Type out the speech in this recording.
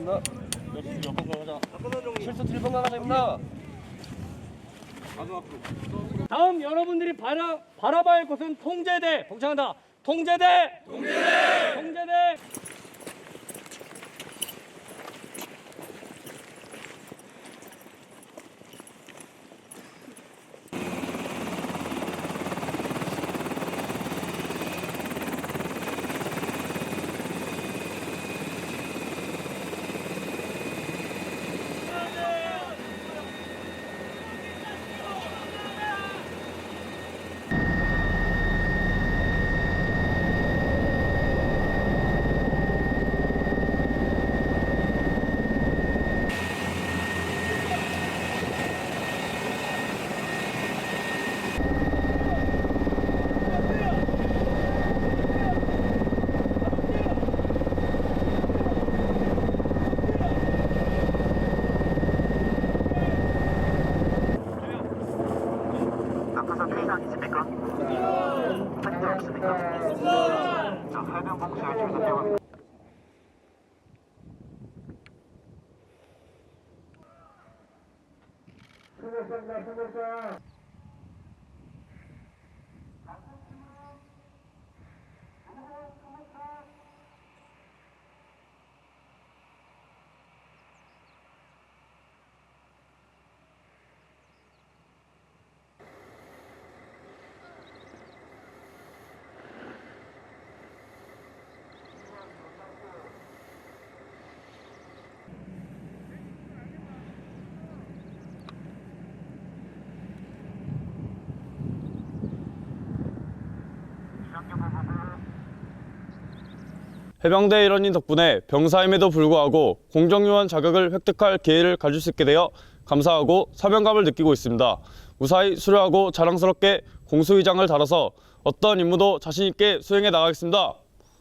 알겠습니다. 열심히 옆으로 가자. 실수 트리번 나가자입니다. 다음 여러분들이 바라, 바라봐야 할 곳은 통제대 봉창한다 통제대 통제대 통제대 낙하산 K가 있습니까? 확인돼 없습니까? 자, 해변 복수 열심히 대원 해병대 일원인 덕분에 병사임에도 불구하고 공정요원 자격을 획득할 기회를 가질 수 있게 되어 감사하고 사명감을 느끼고 있습니다. 무사히 수료하고 자랑스럽게 공수의장을 달아서 어떤 임무도 자신 있게 수행해 나가겠습니다.